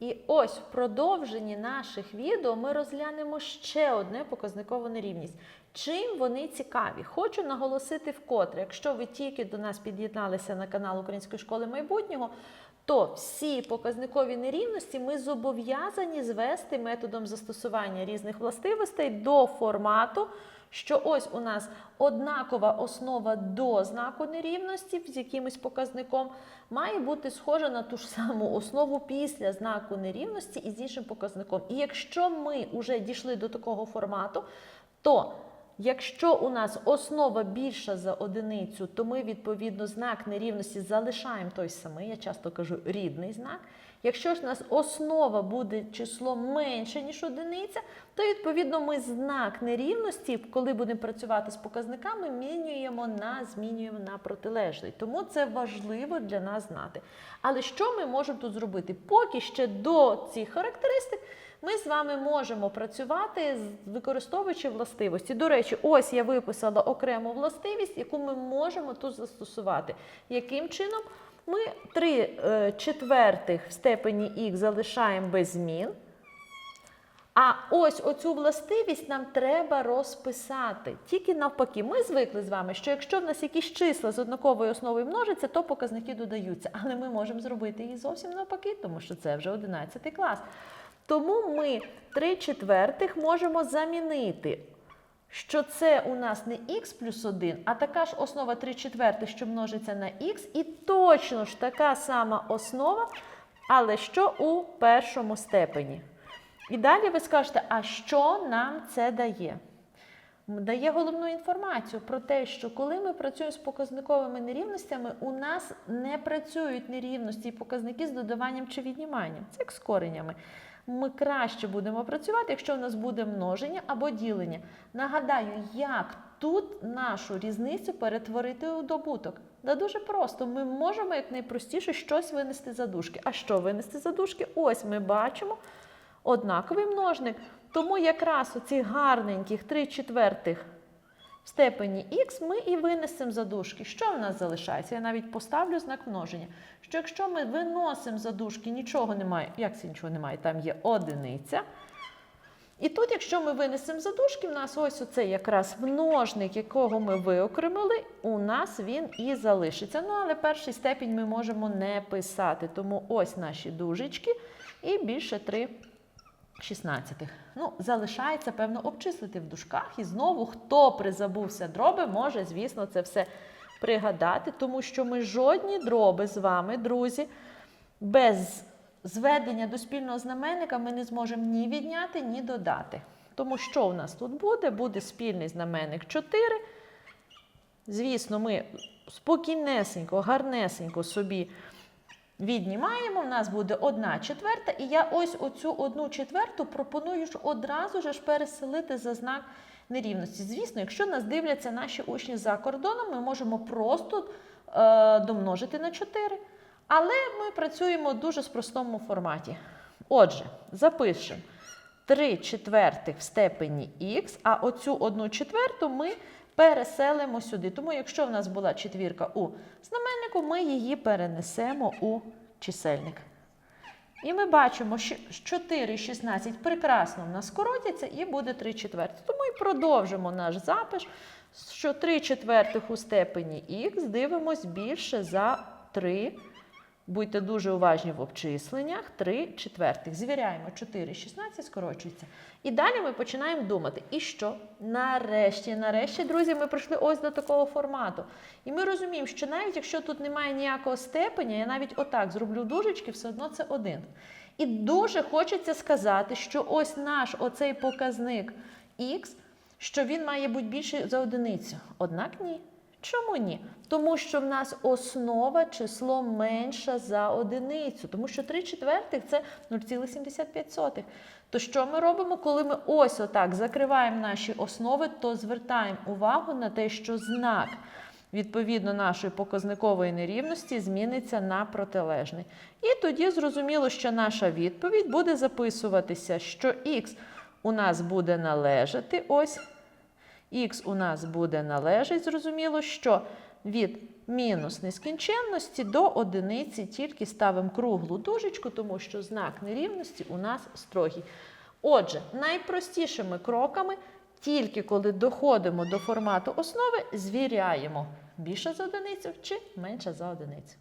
І ось в продовженні наших відео ми розглянемо ще одне показникову нерівність. Чим вони цікаві? Хочу наголосити вкотре, якщо ви тільки до нас під'єдналися на канал Української школи майбутнього, то всі показникові нерівності ми зобов'язані звести методом застосування різних властивостей до формату, що ось у нас однакова основа до знаку нерівності з якимось показником має бути схожа на ту ж саму основу після знаку нерівності і з іншим показником. І якщо ми вже дійшли до такого формату, то Якщо у нас основа більша за одиницю, то ми відповідно знак нерівності залишаємо той самий, я часто кажу рідний знак. Якщо ж у нас основа буде число менше, ніж одиниця, то відповідно ми знак нерівності, коли будемо працювати з показниками, мінюємо на змінюємо на протилежний. Тому це важливо для нас знати. Але що ми можемо тут зробити? Поки ще до цих характеристик ми з вами можемо працювати, використовуючи властивості. До речі, ось я виписала окрему властивість, яку ми можемо тут застосувати. Яким чином? Ми 3 четвертих в степені х залишаємо без змін. А ось оцю властивість нам треба розписати. Тільки навпаки, ми звикли з вами, що якщо в нас якісь числа з однаковою основою множаться, то показники додаються. Але ми можемо зробити її зовсім навпаки, тому що це вже 11 клас. Тому ми 3 четвертих можемо замінити, що це у нас не х плюс 1, а така ж основа 3 четвертих, що множиться на х, і точно ж така сама основа, але що у першому степені. І далі ви скажете, а що нам це дає? Дає головну інформацію про те, що коли ми працюємо з показниковими нерівностями, у нас не працюють нерівності і показники з додаванням чи відніманням. Це як з коренями. Ми краще будемо працювати, якщо у нас буде множення або ділення. Нагадаю, як тут нашу різницю перетворити у добуток. Да дуже просто. Ми можемо якнайпростіше щось винести за дужки. А що винести за дужки? Ось ми бачимо однаковий множник. Тому якраз оці гарненьких 3 четвертих степені х ми і винесемо за дужки. Що в нас залишається? Я навіть поставлю знак множення. Що якщо ми виносимо за дужки, нічого немає. Як це нічого немає? Там є одиниця. І тут, якщо ми винесемо за дужки, в нас ось оцей якраз множник, якого ми виокремили, у нас він і залишиться. Ну, але перший степінь ми можемо не писати. Тому ось наші дужечки і більше 3 шістнадцятих. Ну, залишається, певно, обчислити в дужках. І знову, хто призабувся дроби, може, звісно, це все пригадати, тому що ми жодні дроби з вами, друзі, без зведення до спільного знаменника ми не зможемо ні відняти, ні додати. Тому що у нас тут буде? Буде спільний знаменник 4. Звісно, ми спокійнесенько, гарнесенько собі віднімаємо. У нас буде 1 четверта. І я ось оцю 1 четверту пропоную ж одразу ж переселити за знак нерівності. Звісно, якщо нас дивляться наші учні за кордоном, ми можемо просто е, домножити на 4. Але ми працюємо в дуже спростому форматі. Отже, запишемо 3 четвертих в степені х, а оцю 1 четверту ми переселимо сюди. Тому, якщо в нас була четвірка у знаменнику, ми її перенесемо у чисельник. І ми бачимо, що 4 і 16 прекрасно в нас скоротяться і буде 3 четвертих. Тому і продовжимо наш запис, що 3 четвертих у степені х дивимось більше за 3. Будьте дуже уважні в обчисленнях. 3 четвертих. Звіряємо 4, 16 скорочується. І далі ми починаємо думати. І що? Нарешті, нарешті, друзі, ми прийшли ось до такого формату. І ми розуміємо, що навіть якщо тут немає ніякого степеня, я навіть отак зроблю дужечки, все одно це один. І дуже хочеться сказати, що ось наш оцей показник х, що він має бути більший за одиницю. Однак ні. Чому ні? Тому що в нас основа число менша за одиницю, тому що 3 четвертих це 0,75. То що ми робимо, коли ми ось отак закриваємо наші основи, то звертаємо увагу на те, що знак відповідно нашої показникової нерівності зміниться на протилежний. І тоді зрозуміло, що наша відповідь буде записуватися, що х у нас буде належати ось Х у нас буде належить, зрозуміло, що від мінус нескінченності до одиниці тільки ставимо круглу дужечку, тому що знак нерівності у нас строгий. Отже, найпростішими кроками, тільки коли доходимо до формату основи, звіряємо більше за одиницю чи менше за одиницю.